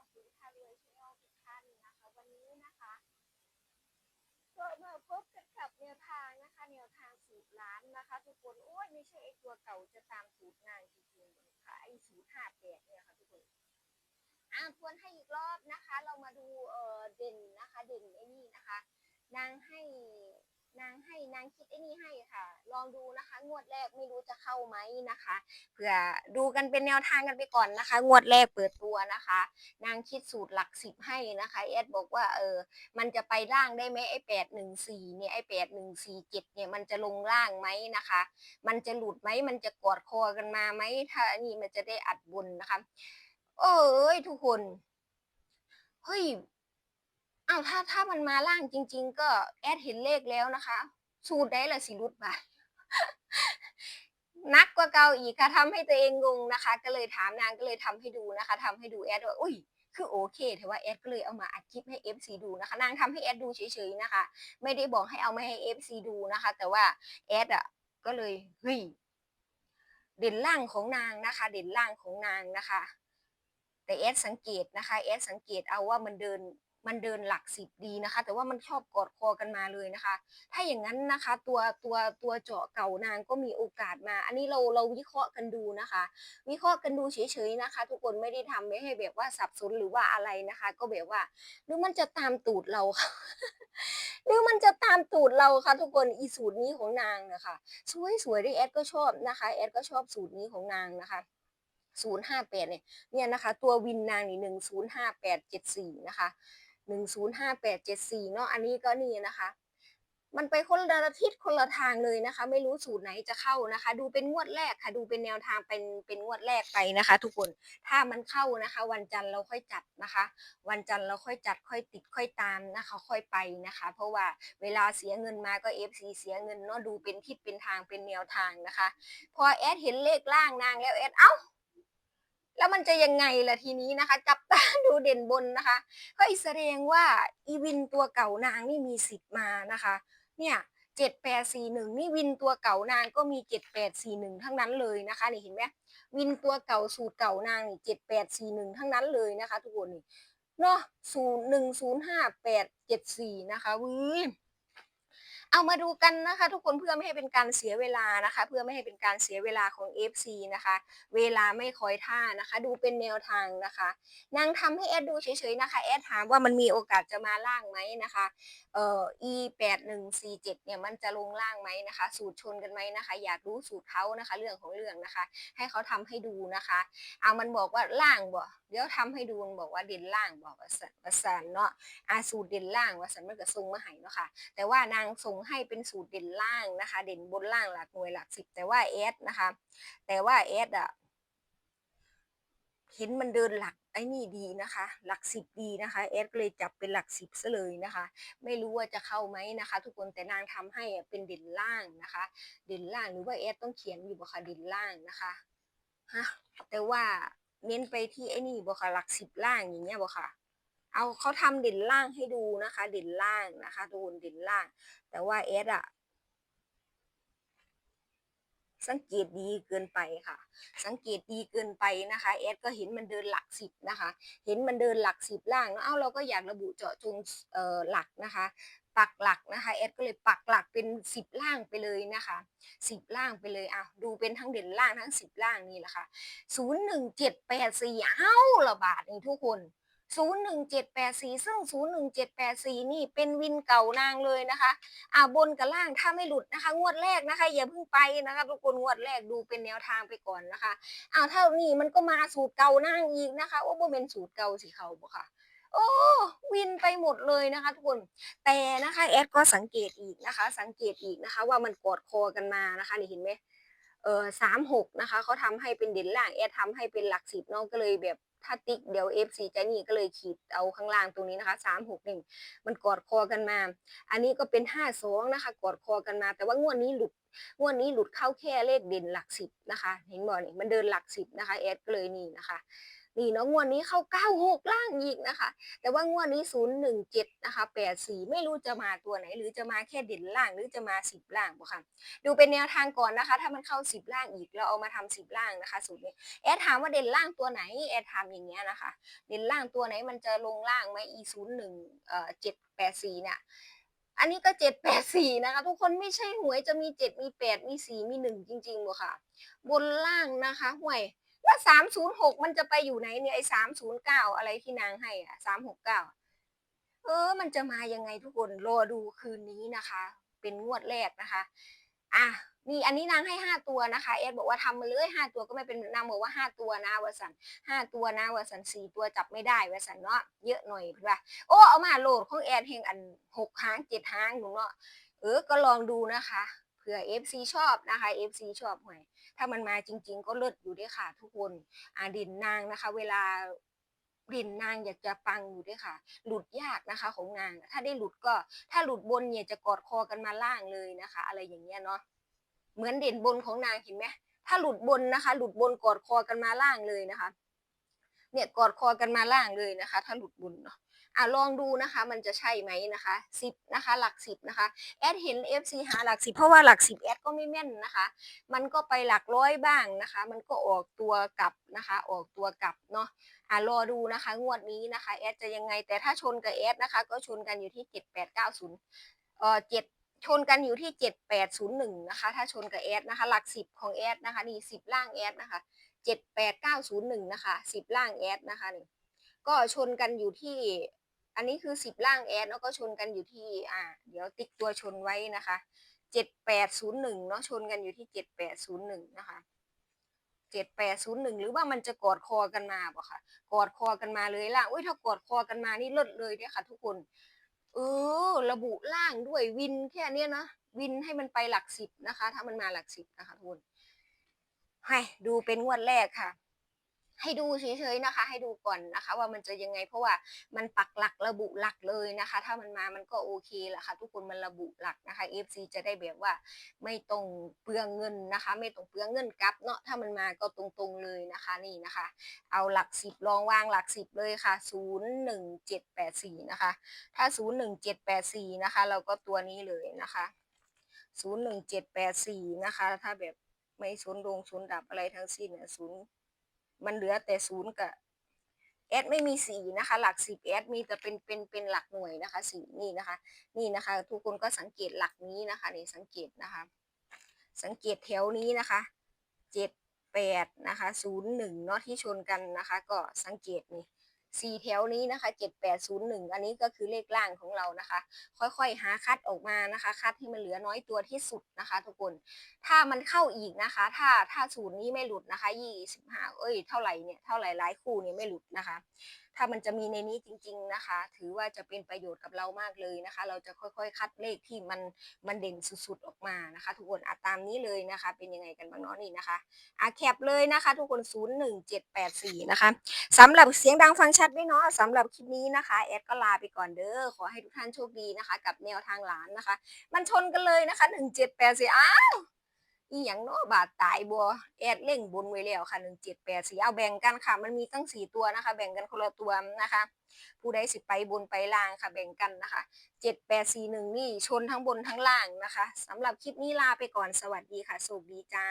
กับคุณพารวยชแนลทุกท่านนะคะ วันนี้นะคะก็มาพบกันกับแนวทางนะคะแนวทางสูตรล้านนะคะ ทุกคนโอ้ยไม่ใช่ไอตัวเก่าจะตามสูตรนางจริงๆค่ะไอสูตรห้าแปดเนี่ยค่ะทุกคนอ่าทวนให้อีกรอบนะคะ เรามาดูเออเด่นนะคะ เด่นไอ้นี่นะคะนางให้ นางให้นางคิดไอ้นี่ให้ค่ะ ลองดูนะคะ งวดแรกไม่รู้จะเข้าไหมนะคะเผื่อดูกันเป็นแนวทางกันไปก่อนนะคะ งวดแรกเปิดตัวนะคะ นางคิดสูตรหลักสิบให้นะคะเอดบอกว่าเออมันจะไปล่างได้ไหมไอ้แปดหนึ่งสี่เนี่ยไอ้แปดหนึ่งสี่เจ็ดเนี่ยมันจะลงล่างไหมนะคะ มันจะหลุดไหมมันจะกอดคอกันมาไหมถ้าอันนี้มันจะได้อัดบนนะคะ เอ้ยทุกคนเฮ้ย อ้าวถ้าถ้ามันมาล่างจริง ๆ ก็แอดเห็นเลขแล้วนะคะ สูตรได้ละสิรุดไปนักกว่าเก่าอีกค่ะทำให้ตัวเองงงนะคะ ก็เลยถามนางก็เลยทำให้ดูนะคะทำให้ดูแอดว่าอุ้ยคือโอเคแต่ว่าแอดก็เลยเอามาอัดคลิปให้ FC ดูนะคะ นางทำให้แอดดูเฉยๆนะคะ ไม่ได้บอกให้เอามาให้ FC ดูนะคะ แต่ว่าแอดอะก็เลยเฮ้ยเด่นล่างของนางนะคะ เด่นล่างของนางนะคะ แต่แอดสังเกตนะคะแอดสังเกตเอาว่ามันเดิน มันเดินหลักสิบดีนะคะ แต่ว่ามันชอบกอดคอกันมาเลยนะคะ ถ้าอย่างนั้นนะคะตัวตัวตัวเจาะเก่านางก็มีโอกาสมา อันนี้เราเราวิเคราะห์กันดูนะคะ วิเคราะห์กันดูเฉยๆนะคะ ทุกคนไม่ได้ทำไม่ให้แบบว่าสับสนหรือว่าอะไรนะคะ ก็แบบว่า หรือมันจะตามตูดเราค่ะหรือมันจะตามตูดเราค่ะทุกคนอีสูตรนี้ของนางนะคะสวยสวยๆที่แอดก็ชอบนะคะแอดก็ชอบสูตรนี้ของนางนะคะศูนย์ห้าแปดเนี่ยเนี่ยนะคะ ตัววินนางนี่หนึ่งศูนย์ห้าแปดเจ็ดสี่นะคะ หนึ่งศูนย์ห้าแปดเจ็ดสี่เนาะอันนี้ก็นี่นะคะ มันไปคนละทิศคนละทางเลยนะคะ ไม่รู้สูตรไหนจะเข้านะคะ ดูเป็นงวดแรกค่ะดูเป็นแนวทางเป็นเป็นงวดแรกไปนะคะ ทุกคนถ้ามันเข้านะคะ วันจันทร์เราค่อยจัดนะคะ วันจันทร์เราค่อยจัดค่อยติดค่อยตามนะคะ ค่อยไปนะคะ เพราะว่าเวลาเสียเงินมาก็ FC เสียเงินเนาะดูเป็นทิศเป็นทางเป็นแนวทางนะคะ พอแอดเห็นเลขล่างนางแล้วแอดเอ้า แล้วมันจะยังไงล่ะทีนี้นะคะ จับตาดูเด่นบนนะคะก็แสดงว่าอีวินตัวเก่านางนี่มีสิทธิ์มานะคะ เนี่ยเจ็ดแปดสี่หนึ่งนี่วินตัวเก่านางก็มีเจ็ดแปดสี่หนึ่งทั้งนั้นเลยนะคะนี่เห็นไหมวินตัวเก่าสูตรเก่านางนี่เจ็ดแปดสี่หนึ่งทั้งนั้นเลยนะคะ ทุกคนนี่เนาะศูนย์หนึ่งศูนย์ห้าแปดเจ็ดสี่นะคะวิ เอามาดูกันนะคะ ทุกคนเพื่อไม่ให้เป็นการเสียเวลานะคะ เพื่อไม่ให้เป็นการเสียเวลาของ FC นะคะ เวลาไม่คอยท่านะคะ ดูเป็นแนวทางนะคะนางทำให้แอดดูเฉยๆนะคะแอดถามว่ามันมีโอกาสจะมาล่างไหมนะคะเอ่อ e แปดหนึ่งสี่เจ็ดเนี่ยมันจะลงล่างไหมนะคะ สูตรชนกันไหมนะคะ อยากรู้สูตรเขานะคะ เรื่องของเรื่องนะคะ ให้เขาทำให้ดูนะคะเอามันบอกว่าล่างบ่เดี๋ยวทำให้ดูมันบอกว่าเด่นล่างบอกว่าสันว่าสันเนาะอาสูตรเด่นล่างว่าสันมันก็ทรงมาให้เนาะค่ะ แต่ว่านางส่งให้เป็นสูตรเด่นล่างนะคะ เด่นบนล่างหลักหน่วยหลักสิบแต่ว่าแอดนะคะ แต่ว่าแอดอะ เห็นมันเดินหลักไอ้นี่ดีนะคะ หลักสิบดีนะคะแอดก็เลยจับเป็นหลักสิบซะเลยนะคะ ไม่รู้ว่าจะเข้าไหมนะคะ ทุกคนแต่นางทำให้อะเป็นเด่นล่างนะคะ เด่นล่างหรือว่าแอดต้องเขียนอยู่บ่คะเด่นล่างนะคะฮะแต่ว่าเน้นไปที่ไอ้นี่บ่คะหลักสิบล่างอย่างเงี้ยบ่ค่ะเอาเขาทำเด่นล่างให้ดูนะคะ เด่นล่างนะคะโดนเด่นล่าง แต่ว่าแอดอะ สังเกตดีเกินไปค่ะ สังเกตดีเกินไปนะคะแอดก็เห็นมันเดินหลักสิบนะคะ เห็นมันเดินหลักสิบล่างเอะเอ้าเราก็อยากระบุเจาะจงเอ่อหลักนะคะปักหลักนะคะแอดก็เลยปักหลักเป็นสิบล่างไปเลยนะคะสิบล่างไปเลยอะดูเป็นทั้งเด่นล่างทั้งสิบล่างนี่แหละค่ะศูนย์หนึ่งเจ็ดแปดสี่เอ้าระบาดนี่ทุกคน ศูนย์หนึ่งเจ็ดแปดสี่ซึ่งศูนย์หนึ่งเจ็ดแปดสี่นี่เป็นวินเก่านางเลยนะคะอ่าบนกับล่างถ้าไม่หลุดนะคะ งวดแรกนะคะ อย่าเพิ่งไปนะคะทุกคนงวดแรกดูเป็นแนวทางไปก่อนนะคะอ้าวเท่านี้มันก็มาสูตรเก่านั่งอีกนะคะโอ้บ่เป็นสูตรเก่าสิเขาบ่ค่ะโอ้วินไปหมดเลยนะคะทุกคนแต่นะคะแอดก็สังเกตอีกนะคะ สังเกตอีกนะคะ ว่ามันกอดคอกันมานะคะนี่เห็นไหมเออสามหกนะคะเขาทำให้เป็นเด่นล่างแอดทำให้เป็นหลักสิบเนาะก็เลยแบบ ถ้าติ๊กเดี๋ยว FC จะนี่ก็เลยขีดเอาข้างล่างตรงนี้นะคะสามหกหนึ่งมันกอดคอกันมา อันนี้ก็เป็นห้าสองนะคะ กอดคอกันมา แต่ว่างวดนี้หลุด งวดนี้หลุดเข้าแค่เลขเด่นหลักสิบนะคะ เห็นบ่นี่มันเดินหลักสิบนะคะแอดก็เลยนี่นะคะ นี่เนาะงวดนี้เข้าเก้าหกล่างอีกนะคะ แต่ว่างวดนี้ศูนย์หนึ่งเจ็ดนะคะแปดสี่ไม่รู้จะมาตัวไหน หรือจะมาแค่เด่นล่างหรือจะมาสิบล่างบ่ค่ะดูเป็นแนวทางก่อนนะคะ ถ้ามันเข้าสิบล่างอีกเราเอามาทำสิบล่างนะคะสูตรนี้แอดถามว่าเด่นล่างตัวไหนแอดถามอย่างเงี้ยนะคะ เด่นล่างตัวไหนมันจะลงล่างไหม e ศูนย์หนึ่งเอ่อเจ็ดแปดสี่เนี่ยอันนี้ก็เจ็ดแปดสี่นะคะ ทุกคนไม่ใช่หวยจะมีเจ็ดมีแปดมีสี่มีหนึ่งจริงๆหรอกค่ะ บนล่างนะคะหวย แล้วสามศูนย์หกมันจะไปอยู่ไหนเนี่ยไอ้สามศูนย์เก้าอะไรที่นางให้อะสามหกเก้าเออ มันจะมายังไงทุกคนรอดูคืนนี้นะคะ เป็นงวดแรกนะคะ อะนี่อันนี้นางให้ห้าตัวนะคะเอสบอกว่าทำมาเลยห้าตัวก็ไม่เป็นนางบอกว่าห้าตัวนะวสันห้าตัวนะวสันสี่ตัวจับไม่ได้วสันเนาะเยอะหน่อยเพื่อโอ้เอามาโหลดของแอดเฮงอันหกหางเจ็ดหางหนูเนาะเออก็ลองดูนะคะเผื่อ FC ชอบนะคะ FC ชอบหวย ถ้ามันมาจริง ๆ ก็เลิศอยู่ด้วยค่ะ ทุกคนอ่าดินนางนะคะ เวลาดินนางอยากจะปังอยู่ด้วยค่ะ หลุดยากนะคะของนาง ถ้าได้หลุดก็ ถ้าหลุดบนเนี่ยจะกอดคอกันมาล่างเลยนะคะ อะไรอย่างเงี้ยเนาะเหมือนเด่นบนของนางเห็นไหมถ้าหลุดบนนะคะ หลุดบนกอดคอกันมาล่างเลยนะคะ เนี่ยกอดคอกันมาล่างเลยนะคะ ถ้าหลุดบนเนาะ อะลองดูนะคะมันจะใช่ไหมนะคะสิบนะคะหลักสิบนะคะแอดเห็น FC หาหลักสิบเพราะว่าหลักสิบแอดก็ไม่แม่นนะคะ มันก็ไปหลักร้อยบ้างนะคะ มันก็ออกตัวกลับนะคะ ออกตัวกลับเนาะอะรอดูนะคะ งวดนี้นะคะแอดจะยังไงแต่ถ้าชนกับแอดนะคะ ก็ชนกันอยู่ที่เจ็ดแปดเก้าศูนย์เอ่อเจ็ดชนกันอยู่ที่เจ็ดแปดศูนย์หนึ่งนะคะ ถ้าชนกับแอดนะคะ หลักสิบของแอดนะคะ นี่สิบล่างแอดนะคะเจ็ดแปดเก้าศูนย์หนึ่งนะคะสิบล่างแอดนะคะนี่ก็ชนกันอยู่ที่ อันนี้คือสิบล่างแอดแล้วก็ชนกันอยู่ที่อ่า เดี๋ยวติ๊กตัวชนไว้นะคะเจ็ดแปดศูนย์หนึ่งเนาะชนกันอยู่ที่เจ็ดแปดศูนย์หนึ่งนะคะเจ็ดแปดศูนย์หนึ่งหรือว่ามันจะกอดคอกันมาบ่ค่ะ กอดคอกันมาเลยล่ะอุ้ยถ้ากอดคอกันมานี่เลิศเลยเนี่ยค่ะ ทุกคนเออระบุล่างด้วยวินแค่เนี้ยนะวินให้มันไปหลักสิบนะคะ ถ้ามันมาหลักสิบนะคะทุกคนให้ดูเป็นงวดแรกค่ะ ให้ดูเฉยๆนะคะ ให้ดูก่อนนะคะ ว่ามันจะยังไงเพราะว่ามันปักหลักระบุหลักเลยนะคะ ถ้ามันมามันก็โอเคแหละค่ะ ทุกคนมันระบุหลักนะคะ FC จะได้แบบว่าไม่ต้องเปลืองเงินนะคะ ไม่ต้องเปลืองเงินกับเนาะถ้ามันมาก็ตรงๆเลยนะคะนี่นะคะ เอาหลักสิบลองวางหลักสิบเลยค่ะศูนย์หนึ่งเจ็ดแปดสี่นะคะ ถ้าศูนย์หนึ่งเจ็ดแปดสี่นะคะ เราก็ตัวนี้เลยนะคะศูนย์หนึ่งเจ็ดแปดสี่นะคะ ถ้าแบบไม่ศูนย์ลงศูนย์ดับอะไรทั้งสิ้นเนี่ยศูนย์ มันเหลือแต่ศูนย์กับแอดไม่มีสี่นะคะ หลักสิบแอดมีแต่เป็นเป็นเป็นหลักหน่วยนะคะสี่นี่นะคะ นี่นะคะ ทุกคนก็สังเกตหลักนี้นะคะนี่สังเกตนะคะ สังเกตแถวนี้นะคะเจ็ดแปดนะคะศูนย์หนึ่งเนาะที่ชนกันนะคะ ก็สังเกตนี่ สี่แถวนี้นะคะเจ็ดแปดศูนย์หนึ่งอันนี้ก็คือเลขล่างของเรานะคะ ค่อยๆหาคัดออกมานะคะ คัดที่มันเหลือน้อยตัวที่สุดนะคะ ทุกคน ถ้ามันเข้าอีกนะคะ ถ้าถ้าศูนย์นี้ไม่หลุดนะคะยี่สิบห้าเอ้ยเท่าไหร่เนี่ยเท่าไหร่หลายคู่เนี่ยไม่หลุดนะคะ ถ้ามันจะมีในนี้จริง ๆนะคะ ถือว่าจะเป็นประโยชน์กับเรามากเลยนะคะ เราจะค่อยๆ คัดเลขที่มันมันเด่นสุดๆออกมานะคะ ทุกคนอะตามนี้เลยนะคะ เป็นยังไงกันบ้างเนาะนี่นะคะอะแคปเลยนะคะ ทุกคน 01784 นะคะสำหรับเสียงดังฟังชัดไหมเนาะสำหรับคลิปนี้นะคะแอดก็ลาไปก่อนเด้อขอให้ทุกท่านโชคดีนะคะ กับแนวทางหลานนะคะ มันชนกันเลยนะคะ 1784อ้าว อีหยังเนาะบาดตายบัวแอดเล่งบนไว้แล้วค่ะหนึ่งเจ็ดแปดสี่เอาแบ่งกันค่ะ มันมีตั้งสี่ตัวนะคะ แบ่งกันคนละตัวนะคะ ผู้ใดสิไปบนไปล่างค่ะ แบ่งกันนะคะเจ็ดแปดสี่หนึ่งนี่ชนทั้งบนทั้งล่างนะคะสำหรับคลิปนี้ลาไปก่อนสวัสดีค่ะโชคดีจ้า